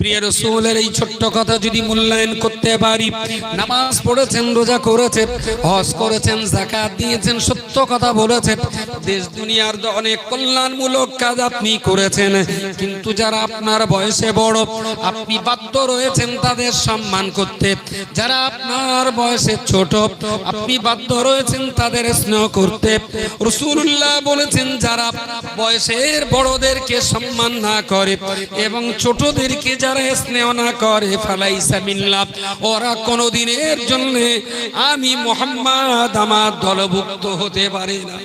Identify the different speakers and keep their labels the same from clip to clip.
Speaker 1: প্রিয় রসুলের এই ছোট্ট কথা যদি মূল্যায়ন করতে পারি, নামাজ পড়েছেন, রোজা করেছেন, হজ করেছেন দিয়েছেন, সত্য কথা দেশ দুনিয়ার অনেক কল্যাণমূলক কাজ আপনি করেছেন, কিন্তু যারা আপনার বয়সে বড়, আপনি বাধ্য রয়েছেন তাদের সম্মান করতে। যারা আপনার বয়সে ছোট, আপনি বাধ্য রয়েছেন তাদের স্নেহ করতে। রসুল্লাহ বলেছেন, যারা বয়সের বড়দেরকে সম্মান না করে এবং ছোটদেরকে যারা স্নেহ না করে, ফালাইসা মিল্লাহ ওরা কোনোদিনের জন্য আমি মোহাম্মদ আমার দলভুক্ত হতে পারে না।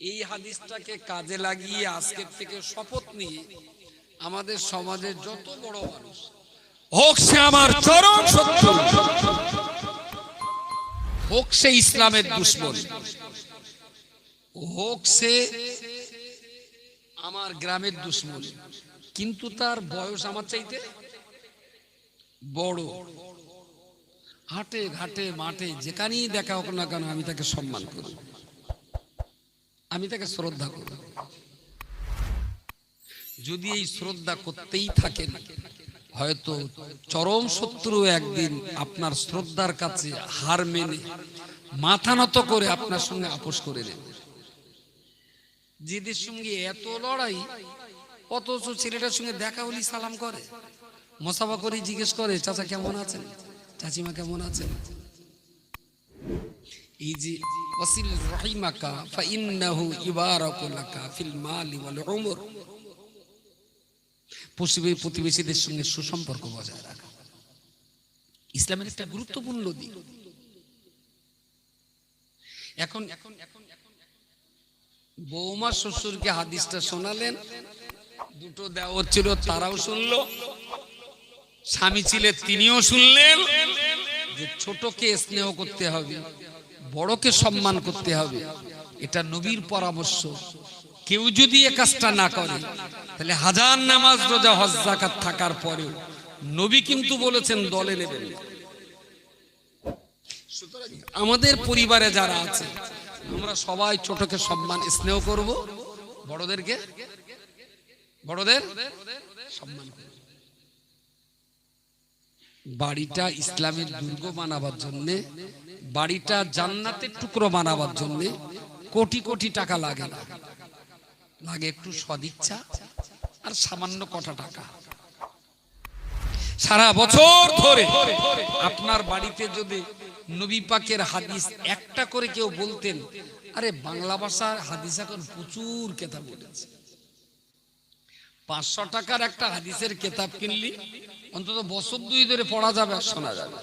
Speaker 1: এই হাদিসটাকে কাজে লাগিয়ে আজকের থেকে শপথ নিয়ে আমাদের সমাজের যত বড় মানুষ, হোক সে আমার চরম শত্রু, হোক সে ইসলামের দুশ্মন, হোক সে আমার গ্রামের দুশ্মন। কিন্তু তার বয়স আমার চাইতে বড়। হাটে ঘাটে মাঠে যেখানেই দেখা হোক না কেন আমি তাকে সম্মান করি। আমি তাকে শ্রদ্ধা করি। যদি এই শ্রদ্ধা করতেই থাকেন, হয়তো চরম শত্রু একদিন আপনার শ্রদ্ধার কাছে হার মেনে মাথা নত করে আপনার সঙ্গে আপোষ করে নেবে। যেদের সঙ্গে এত লড়াই, অথচ ছেলেটার সঙ্গে দেখা হলি সালাম করে। মশাবা করে জিজ্ঞেস করে, চাচা কেমন আছেন? চাচিমা কেমন আছেন? এই যে, ওয়াসিল প্রতিবেশীদের সঙ্গে সুসম্পর্ক বজায় রাখা। ইসলামের একটা গুরুত্বপূর্ণ দিক। এখন এখন এখন বৌমা শ্বশুরকে হাদিসটা শোনালেন। দুটো দেওয়ার ছিল তারাও শুনলো। স্বামী ছিলেন তিনিও শুনলেন যে ছোটকে স্নেহ করতে হবে, বড়কে সম্মান করতে হবে। এটা নবীর পরামর্শ। কেউ যদি এ কাজটা না করে, তাহলে হাজার নামাজ রোজা, হজ জাকাত থাকার পরেও নবী কিন্তু বলেছেন, দলে নেবেন আমাদের পরিবারে যারা আছে আমরা সবাই ছোটকে সম্মান, স্নেহ করব। বড়দেরকে? বড়দের? সম্মান করব। বাড়িটা ইসলামের দুর্গ বানাবার জন্য, বাড়িটা জান্নাতের টুকরো বানাবার জন্য কোটি কোটি টাকা লাগে না। লাগে একটু সদিচ্ছা আর সামান্য কটা টাকা। সারা বছর ধরে আপনার বাড়িতে যদি নবী পাকের হাদিস একটা করে কেউ বলতেন, আরে বাংলা ভাষার হাদিস এখন প্রচুর কেতাব বলেছে। পাঁচশো টাকার একটা হাদিসের কেতাব কিনলি, অন্তত বছর দুই ধরে পড়া যাবে আর শোনা যাবে।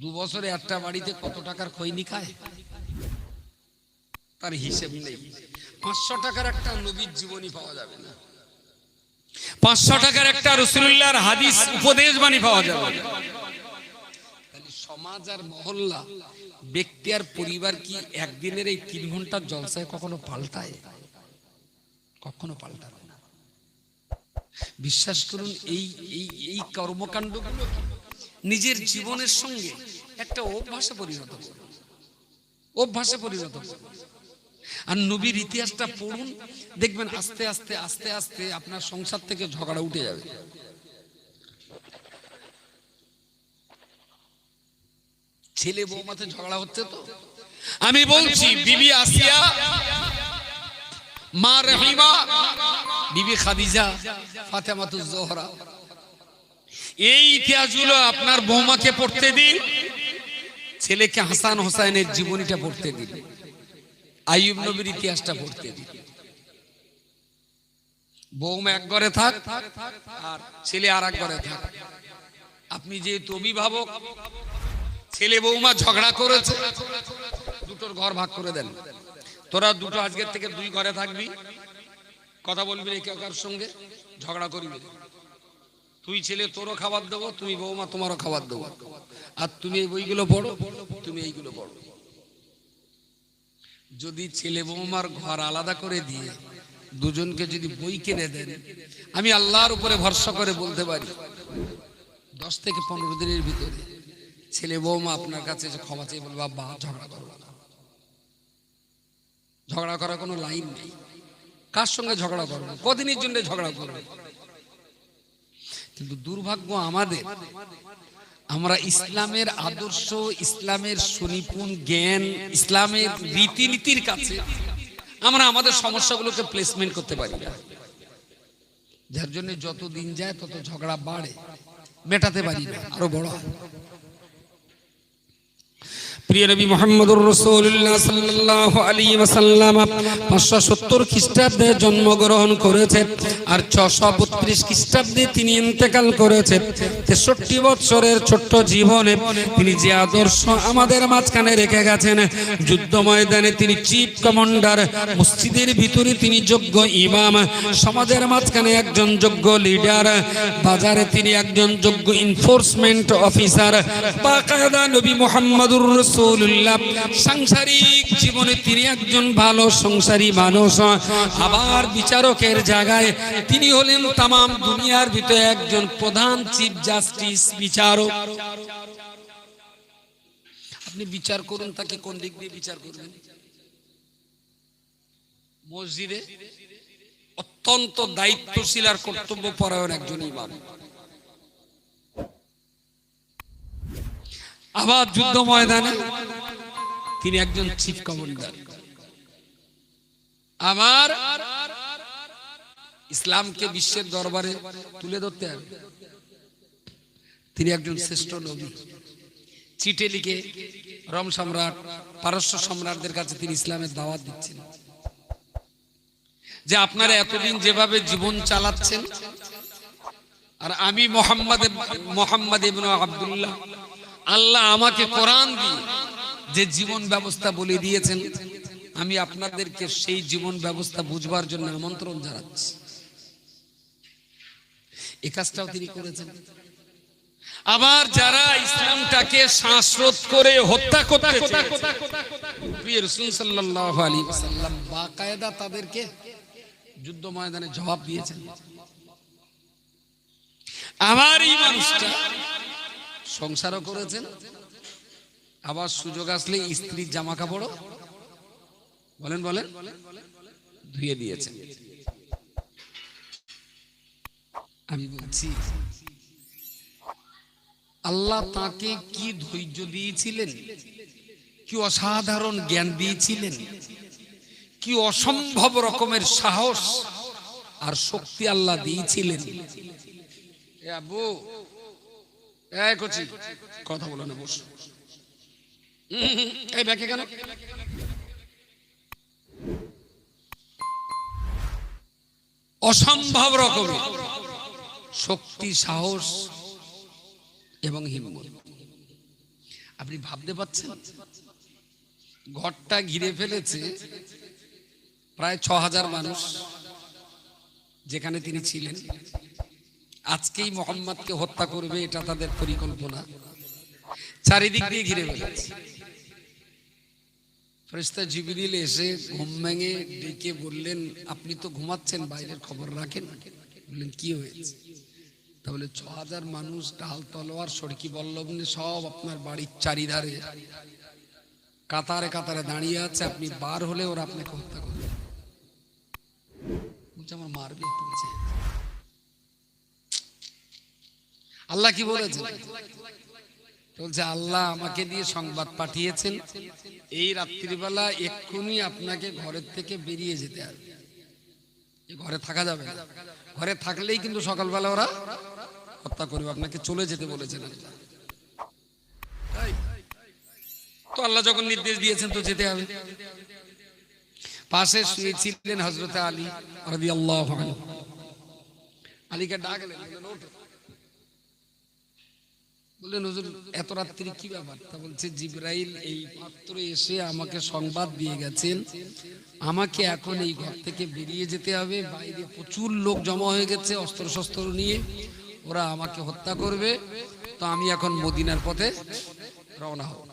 Speaker 1: দু বছরে একটা বাড়িতে কত টাকার খৈনি খায়? তার হিসেব নেই। পাঁচশো টাকার একটা নবীর জীবনী পাওয়া যাবে না। পাঁচশো টাকার একটা রসুল্লাহর হাদিস উপদেশ বাণী পাওয়া যাবে সমাজ আর মহল্লা, ব্যক্তি আর পরিবার কি একদিনের এই তিন ঘণ্টার জলসায় কখনো পাল্টায়? কখনো পাল্টাবে না। বিশ্বাস করুন, এই এই এই কর্মকাণ্ডগুলো নিজের জীবনের সঙ্গে একটা অভ্যাসে পরিণত করুন অভ্যাসে পরিণত করুন আর নবীর ইতিহাসটা পড়ুন, দেখবেন আস্তে আস্তে আস্তে আস্তে আপনার সংসার থেকে ঝগড়া উঠে যাবে। ছেলে বৌমাতে ঝগড়া হচ্ছে তো? আমি বলছি বিবি আসিয়া মা রহিমা বিবি খাদিজা ফাতেমাতুজ জোহরা। এই ইতিহাসগুলো আপনার বৌমাকে পড়তে দিন ছেলেকে হাসান হোসাইনের জীবনীটা পড়তে দিন। আইয়ুব নবীর ইতিহাসটা পড়তে দিন। বৌমা এক ঘরে থাক আর ছেলে আর এক ঘরে থাক। আপনি যেহেতু অভিভাবক ছেলে বৌমা ঝগড়া করেছে। দুটোর ঘর ভাগ করে দেন। তোরা দুটো আজকের থেকে দুই ঘরে থাকবি। কথা বলবি না কেউ কার সঙ্গে, ঝগড়া করবি। তুই ছেলে তোরও খাবার দেবো, তুমি বৌমা তোমারও খাবার দেবো। আর তুমি এই বইগুলো পড়ো, তুমি এইগুলো পড়ো। যদি ছেলে বৌমার ঘর আলাদা করে দিয়ে দুজনকে যদি বই কিনে দেন, আমি আল্লাহর উপরে ভরসা করে বলতে পারি, দশ থেকে পনেরো দিনের ভিতরে ছেলে বৌমা আপনার কাছে ক্ষমা চেয়ে বলবে, বাবা, ঝগড়া করব না। ঝগড়া করার কোনো লাইন নেই। কার সঙ্গে ঝগড়া করবে? কদিনের জন্য ঝগড়া করবে? কিন্তু দুর্ভাগ্য আমাদের, আমরা ইসলামের আদর্শ, ইসলামের সুনিপুণ জ্ঞান, ইসলামের রীতিনীতির কাছে আমরা আমাদের সমস্যাগুলোকে প্লেসমেন্ট করতে পারি না। যার জন্য যত দিন যায় তত ঝগড়া বাড়ে, মেটাতে পারি না, আরও বড় প্রিয় নবী মোহাম্মদুর রসুল্লাহ সাল্লাল্লাহু আলাইহি ওয়াসাল্লাম 570 খ্রিস্টাব্দে জন্মগ্রহণ করেছেন আর 632 খ্রিস্টাব্দে তিনি ইন্তেকাল করেছেন 63 বছরের ছোট্ট জীবনে যে আদর্শ আমাদের মাঝখানে রেখে গেছেন, যুদ্ধ ময়দানে তিনি চিফ কমান্ডার, মসজিদের ভিতরে তিনি যোগ্য ইমাম, সমাজের মাঝখানে একজন যোগ্য লিডার, বাজারে তিনি একজন যোগ্য এনফোর্সমেন্ট অফিসার নবী মোহাম্মদুর রসুল্লাহ সাংসারিক জীবনে তিনি একজন ভালো সংসারী মানুষ। আবার বিচারকের জায়গায় তিনি হলেন তাম দুনিয়ার ভিতরে একজন প্রধান চিফ জাস্টিস, বিচারক। আপনি বিচার করুন, তাকে কোন দিক দিয়ে বিচার করবেন? মসজিদে অত্যন্ত দায়িত্বশীল আর কর্তব্য পরায়ণ একজন ইমাম। আবার যুদ্ধ ময়দানে তিনি একজন চিফ কমান্ডার আমার ইসলামকে বিশ্বের দরবারে তুলে ধরতে হবে। তিনি একজন শ্রেষ্ঠ নবী। চিঠে লিখে রম সম্রাট, পারস্য সম্রাটদের কাছে তিনি ইসলামের দাওয়াত দিচ্ছেন। যে আপনারা এতদিন যেভাবে জীবন চালাচ্ছেন, আর আমি মোহাম্মদ মোহাম্মদ ইবনে আব্দুল্লাহ আল্লাহ আমাকে কোরআন দিয়ে যে জীবন ব্যবস্থা বলে দিয়েছেন, আমি আপনাদেরকে সেই জীবন ব্যবস্থা বুঝবার জন্য আমন্ত্রণ জানাচ্ছি। এ কাজটাও তিনি করেছেন। আবার যারা ইসলামটাকে শ্বাসরোধ করে হত্যা করতে সাল্লাল্লাহু আলাইহি ওয়াসাল্লাম বাকায়দা তাদেরকে যুদ্ধ ময়দানে জবাব দিয়েছেন। আমার এই মানুষটা সংসারও করেছেন। আবার সুযোগ আসলে স্ত্রীর জামা কাপড়ও বলেন বলেন। ধুয়ে দিয়েছেন। আমি বলছি, আল্লাহ তাকে কি ধৈর্য দিয়েছিলেন? কি অসাধারণ জ্ঞান দিয়েছিলেন? কি অসম্ভব রকমের সাহস আর শক্তি আল্লাহ দিয়েছিলেন। এই কথা বলো না বস। এই ব্যাকে কেন অসম্ভব রকম। শক্তি, সাহস এবং হিম্মত। আপনি ভাবতে পারছেন? ঘরটা ঘিরে ফেলেছে প্রায় ছ হাজার মানুষ, যেখানে তিনি ছিলেন। আজকেই মোহাম্মদকে হত্যা করবে, এটা তাদের পরিকল্পনা। চারিদিক দিয়ে ঘিরে জিবরিল এসে ঘুম ভেঙে ডেকে বললেন, আপনি তো ঘুমাচ্ছেন, বাইরের খবর রাখেন। বললেন, কি হয়েছে? তা বলে, ছ হাজার মানুষ, ডাল, তলোয়ার, সড়কি বল্লভ সব আপনার বাড়ির চারিধারে। কাতারে কাতারে দাঁড়িয়ে আছে, আপনি বার হলে ওরা আপনাকে হত্যা করবে। আমার মারবে বলছে আল্লাহ কি বলেছেন? বলছে, আল্লাহ আমাকে দিয়ে সংবাদ পাঠিয়েছেন। এই রাত্রিবেলা এক্ষুনি আপনাকে ঘরের থেকে বেরিয়ে যেতে হবে। ঘরে থাকা যাবে ঘরে থাকলেই কিন্তু সকালবেলা ওরা হত্যা করবে। আপনাকে চলে যেতে বলেছেন? তো আল্লাহ যখন নির্দেশ দিয়েছেন তো যেতে হবে। পাশে শুয়েছিলেন হজরত আলী আল্লাহ আলীকে ডাকলেন। বললেন হুজুর এত রাত্রি কি ব্যাপার? তা বলছে, জিব্রাইল এই মাত্র এসে আমাকে সংবাদ দিয়ে গেছেন। আমাকে এখন এই ঘর থেকে বেরিয়ে যেতে হবে। বাইরে প্রচুর লোক জমা হয়ে গেছে অস্ত্র শস্ত্র নিয়ে। ওরা আমাকে হত্যা করবে। তো আমি এখন মদিনার পথে রওনা হব।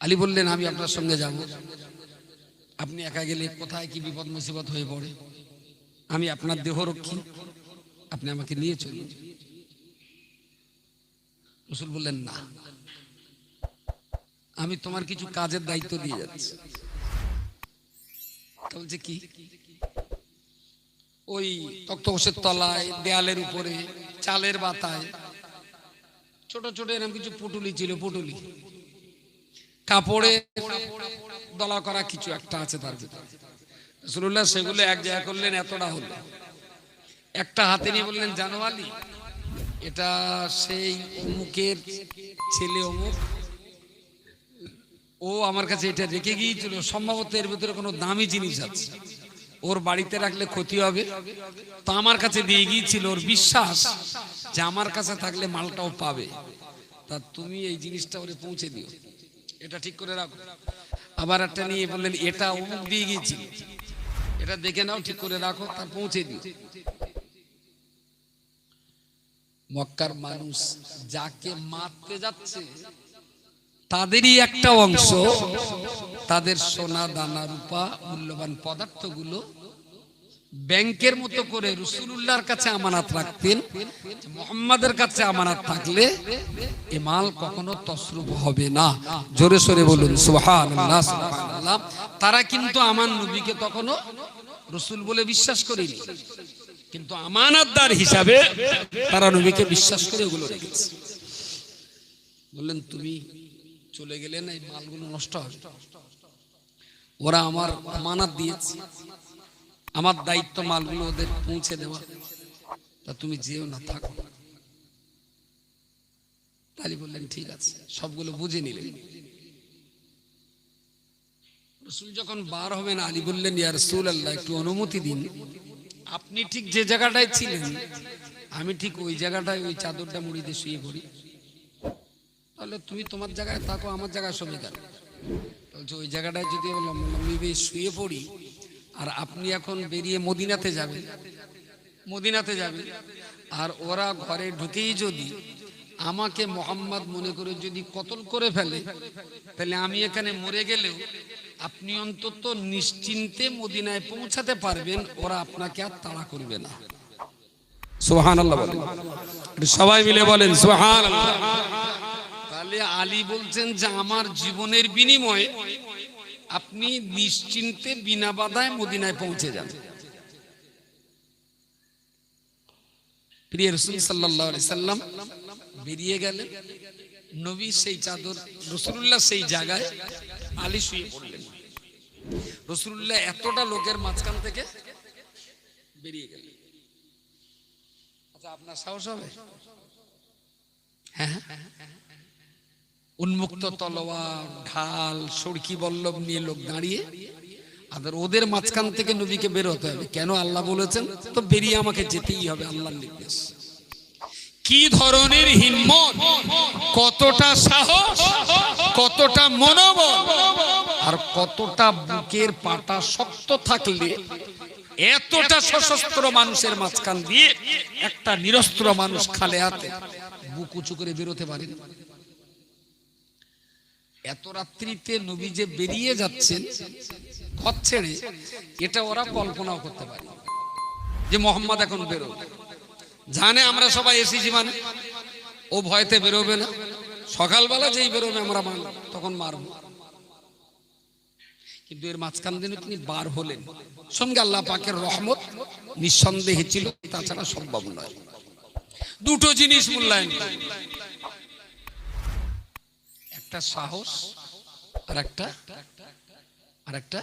Speaker 1: আলী বললেন, আমি আপনার সঙ্গে যাব। আপনি একা গেলে কোথায় কি বিপদ মুসিবত হয়ে পড়ে? আমি আপনার দেহরক্ষী। আপনি আমাকে নিয়ে চলুন। রসুল বললেন, না, আমি তোমার কিছু কাজের দায়িত্ব দিয়ে যাচ্ছি। বলছে, কি? ওই তক্তকোষের তলায়, দেয়ালের উপরে, চালের বাতায়, ছোট ছোট এরকম কিছু পুটুলি ছিল, পুটুলি। কাপড়ে দলা করা কিছু একটা আছে তার ভিতরে। সেগুলো এক জায়গা করলেন, এতটা হলো। একটা হাতে নিয়ে বললেন, জানো আলী এটা সেই অমুকের ছেলে অমুক। ও আমার কাছে এটা রেখে গিয়েছিল। সম্ভবত এর ভিতরে কোনো দামি জিনিস আছে। ওর বাড়িতে রাখলে ক্ষতি হবে। তো আমার কাছে দিয়ে গিয়েছিল ওর বিশ্বাস যে আমার কাছে থাকলে মালটাও পাবে। তা তুমি এই জিনিসটা ওরে পৌঁছে দিও। এটা ঠিক করে রাখো। আবার একটা নিয়ে বললেন, এটা অমুক দিয়ে গিয়েছিল। এটা দেখে নাও, ঠিক করে রাখো, তা পৌঁছে দিও। মক্কার মানুষ যাকে মারতে যাচ্ছে তাদেরই একটা অংশ তাদের সোনা দানা রূপা মূল্যবান পদার্থগুলো ব্যাংকের মতো করে রসুল্লাহর কাছে আমানাত রাখতেন মোহাম্মদের কাছে আমানাত থাকলে এ মাল কখনো তসরুপ হবে না। জোরে সোরে বলুন সুবহানাল্লাহ তারা কিন্তু আমার নবীকে তখনও রসুল বলে বিশ্বাস করেনি। কিন্তু আমানতদার হিসাবে তারা নবীকে বিশ্বাস করে ওগুলো রেখেছে। বললেন, তুমি চলে গেলে না এই মালগুলো নষ্ট হবে। ওরা আমার আমানত দিয়েছে। আমার দায়িত্ব মালগুলো ওদের পৌঁছে দেওয়া। তা তুমি যেও না, থাকো। তালি বললেন, ঠিক আছে। সবগুলো বুঝে নিলেন। রসুল যখন বার হবেন, আলী বললেন, ইয়া রসুল আল্লাহ একটু অনুমতি দিন। আপনি ঠিক যে জায়গাটায় ছিলেন, আমি ঠিক ওই জায়গাটায়, ওই চাদরটা মুড়িতে শুয়ে পড়ি। তাহলে তুমি তোমার জায়গায় থাকো, আমার জায়গায় সবে কেন বলছে, ওই জায়গাটায় যদি লম্বি শুয়ে পড়ি, আর আপনি এখন বেরিয়ে মদিনাতে যাবেন মদিনাতে যাবেন, আর ওরা ঘরে ঢুকেই যদি আমাকে মোহাম্মদ মনে করে যদি কতল করে ফেলে, তাহলে আমি এখানে মরে গেলেও আপনি অন্তত নিশ্চিন্তে মদিনায় পৌঁছাতে পারবেন ওরা আপনাকে আর তাড়া করবে না। সোহান আল্লাহ বলেন সবাই মিলে বলেন সোহান তাহলে আলী বলছেন যে আমার জীবনের বিনিময়ে আপনি নিশ্চিন্তে বিনা বাধায় মদিনায় পৌঁছে যান। প্রিয় রসুল সাল্লাহ সাল্লাম বেরিয়ে গেলেন। নবী সেই চাদর রসুল্লাহ সেই জায়গায় আলী শুয়ে পড়লেন। রসুল্লাহ এতটা লোকের মাঝখান থেকে বেরিয়ে গেলেন। আচ্ছা আপনার সাহস হবে? হ্যাঁ উন্মুক্ত তলোয়ার, ঢাল সড়কি বল্লভ নিয়ে লোক দাঁড়িয়ে আর ওদের মাঝখান থেকে নবীকে বের হতে হবে। কেন আল্লাহ বলেছেন? তো বেরিয়ে আমাকে যেতেই হবে, আল্লাহর নির্দেশ। কি ধরনের হিম্মত? কতটা সাহস? কতটা মনোবল? আর কতটা বুকের পাটা শক্ত থাকলে এতটা সশস্ত্র মানুষের মাঝখান দিয়ে একটা নিরস্ত্র মানুষ খালে হাতে বুক উঁচু করে বেরোতে পারে। এত রাত্রিতে নবী যে বেরিয়ে যাচ্ছেন ঘর ছেড়ে, এটা ওরা কল্পনাও করতে পারে যে মোহাম্মদ এখন বেরোবে। জানে আমরা সবাই এসেছি মানে। ও ভয়তে বেরোবে না। সকালবেলা যেই বেরোবে আমরা মান তখন মারব। কিন্তু এর মাঝখান দিনে তিনি বার হলেন। সঙ্গে আল্লাহ পাকের রহমত নিঃসন্দেহে ছিল, তাছাড়া সম্ভব নয়। দুটো জিনিস মূল্যায়ন একটা সাহস, আর একটা আর একটা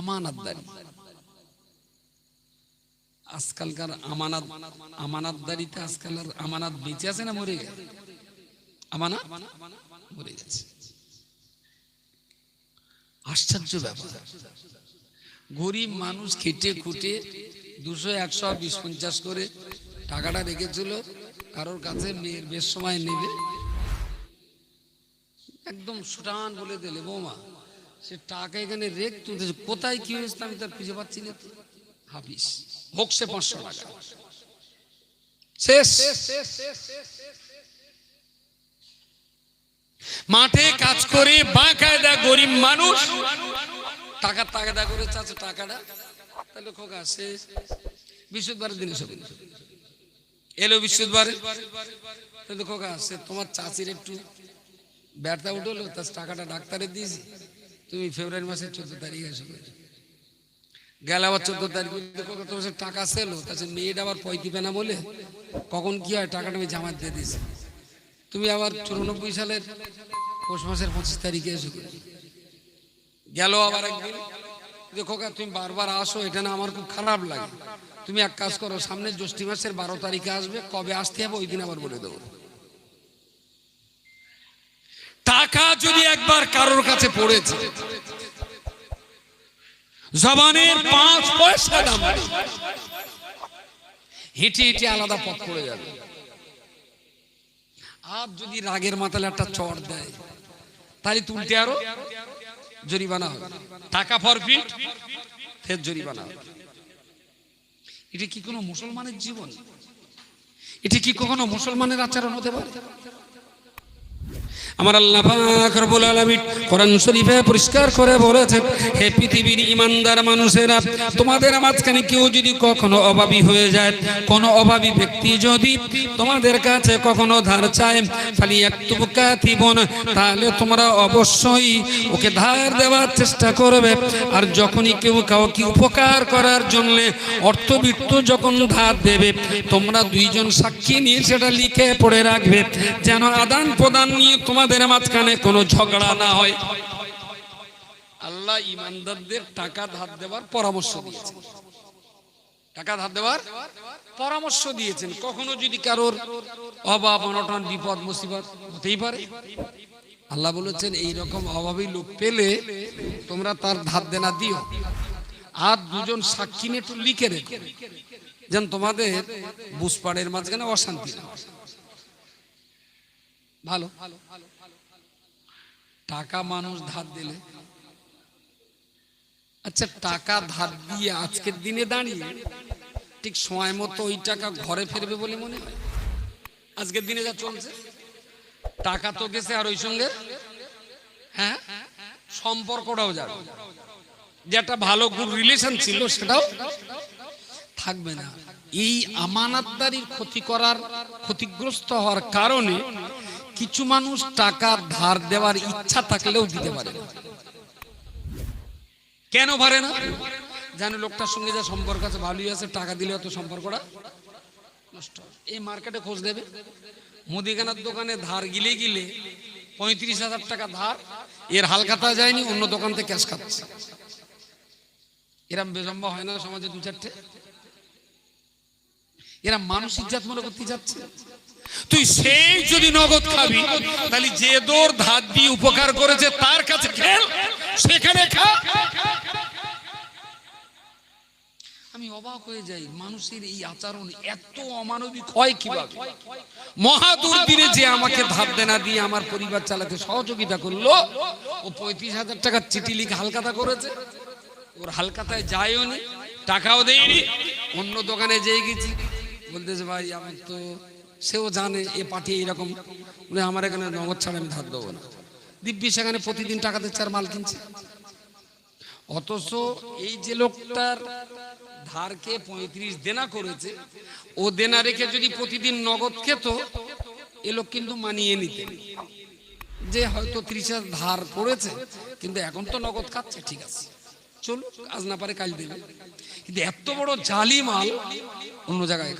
Speaker 1: আমানাতদারি আজকালকার আমানাত আমানাতদারিতে আজকাল আর আমানাত বেঁচে আছে না মরে গেছে? আমানাত মরে গেছে। আশ্চর্য ব্যাপার। গরিব মানুষ খেটে খুটে দুশো, একশো, বিশ, পঞ্চাশ করে টাকাটা রেখেছিল, কারোর কাছে মেয়ের বেশ সময় নেবে। একদম সুটান বলে দিলে, বৌমা, সে টাকা এখানে রেখ তুলতেছে কোথায় কি হয়েছে আমি তার খুঁজে পাচ্ছি না। হাফিস হোক সে পাঁচশো টাকা। শেষ। মাঠে কাজ করে বাঁকায়দা গরিব মানুষ। টাকার তাগাদা করে চাচ্ছে টাকাটা তাহলে খোকা শেষ বৃহস্পতিবারের দিনে সব। এলো বৃহস্পতিবারে। তাহলে খোকা, সে তোমার চাচির একটু ব্যর্থা উঠল তার টাকাটা ডাক্তারে দিয়েছি। তুমি ফেব্রুয়ারি মাসের চোদ্দ তারিখ এসে। গেল আবার চোদ্দ তারিখ। তোমার টাকা সেলো তাছে মেয়েটা আবার পয় দিবে না বলে, কখন কি হয়, টাকাটা আমি জামাত দিয়ে দিয়েছি। তুমি আবার চুরানব্বই সালের পৌষ মাসের পঁচিশ তারিখে এসে গেল। আবার একদিন দেখো কা, তুমি বারবার আসো এটা না আমার খুব খারাপ লাগে। তুমি এক কাজ করো সামনে জ্যৈষ্ঠী মাসের বারো তারিখে আসবে কবে আসতে হবে ওই দিন আবার বলে দেবো। টাকা যদি একবার কারোর কাছে পড়েছে জবানের পাঁচ পয়সা দাম হেঁটে হেঁটে আলাদা পথ পড়ে যাবে। আর যদি রাগের মাতালে একটা চর দেয়, তাহলে তুলতে আরও জরিমানা হবে। টাকা ফরফিট ফের জরিমানা হবে। এটা কি কোনো মুসলমানের জীবন? এটা কি কখনো মুসলমানের আচরণ হতে পারে? আমার আল্লাহ পাক রব্বুল কোরআন শরীফে পরিষ্কার করে বলেছেন, হে পৃথিবীর ইমানদার মানুষেরা, তোমাদের মাঝখানে কেউ যদি কখনো অভাবী হয়ে যায়, কোন অভাবী ব্যক্তি যদি তোমাদের কাছে কখনো ধার চায় খালি একটু কাতিবন, তাহলে তোমরা অবশ্যই ওকে ধার দেওয়ার চেষ্টা করবে। আর যখনই কেউ কাউকে উপকার করার জন্য অর্থবিত্ত যখন ধার দেবে, তোমরা দুইজন সাক্ষী নিয়ে সেটা লিখে পড়ে রাখবে, যেন আদান প্রদান নিয়ে তোমাদের মাঝখানে কোনো ঝগড়া না হয়। আল্লাহ ইমানদারদের টাকা ধার দেওয়ার পরামর্শ দিয়েছেন। টাকা ধার দেওয়ার পরামর্শ দিয়েছেন। কখনো যদি কারোর অভাব, অনটন, বিপদ, মুসিবত হতেই পারে। আল্লাহ বলেছেন এই রকম অভাবী লোক পেলে তোমরা তার ধার দেনা দিও। আর দুজন সাক্ষী নিয়ে একটু লিখে রেখো। যেন তোমাদের বুসপাড়ের মাঝখানে অশান্তি না। ভালো। টাকা মানুষ ধার দিলে। আচ্ছা টাকা ধার দিয়ে আজকের দিনে দাঁড়িয়ে ঠিক সময় মতো ওই টাকা ঘরে ফেরবে বলে মনে হয়? আজকের দিনে যা চলছে, টাকা তো গেছে আর ওই সঙ্গে হ্যাঁ সম্পর্কটাও যাবে। যেটা ভালো রিলেশন ছিল, সেটাও থাকবে না। এই আমানাতদারির ক্ষতি করার ক্ষতিগ্রস্ত হওয়ার কারণে কিছু মানুষ টাকা ধার দেওয়ার ইচ্ছা থাকলেও দিতে পারে কেন পারে না? জানে লোকটার সঙ্গে যা সম্পর্ক আছে, ভালোই আছে, টাকা দিলে অত সম্পর্কটা নষ্ট এই মার্কেটে খোঁজ দেবে মুদিখানার দোকানে ধার গিলে গিলে পঁয়ত্রিশ হাজার টাকা ধার, এর হালখাতা যায়নি, অন্য দোকান থেকে ক্যাশ খাচ্ছে। এরম বেজম্বা হয় না সমাজে দু চারটে এরা মানসিক জাত মনে করতে যাচ্ছে। তুই সেই যদি নগদ খাবি, তাহলে যে দোর ধার দিয়ে উপকার করেছে তার কাছে খেল, সেখানে খা। হয়ে হয় সহযোগিতা করল, ও পঁয়ত্রিশ হাজার চিঠি করেছে। ওর টাকাও দেয়নি। অন্য দোকানে যেয়ে গেছি। বলতেছে, ভাই আমার তো সেও জানে, এ পাঠিয়ে এইরকম। বলে, আমার এখানে নগদ ছাড়া আমি ধার দেবো না। দিব্যি সেখানে প্রতিদিন টাকা দিচ্ছে আর মাল কিনছে। অথচ এই যে লোকটার ধারকে পঁয়ত্রিশ দেনা করেছে, ও দেনা রেখে যদি প্রতিদিন নগদ খেত, এ লোক কিন্তু মানিয়ে নিতে। যে হয়তো ত্রিশ ধার পড়েছে কিন্তু এখন তো নগদ খাচ্ছে, ঠিক আছে। চলো আজ না পারে কাল দেবে। কিন্তু এত বড় জালি মাল অন্য জায়গায়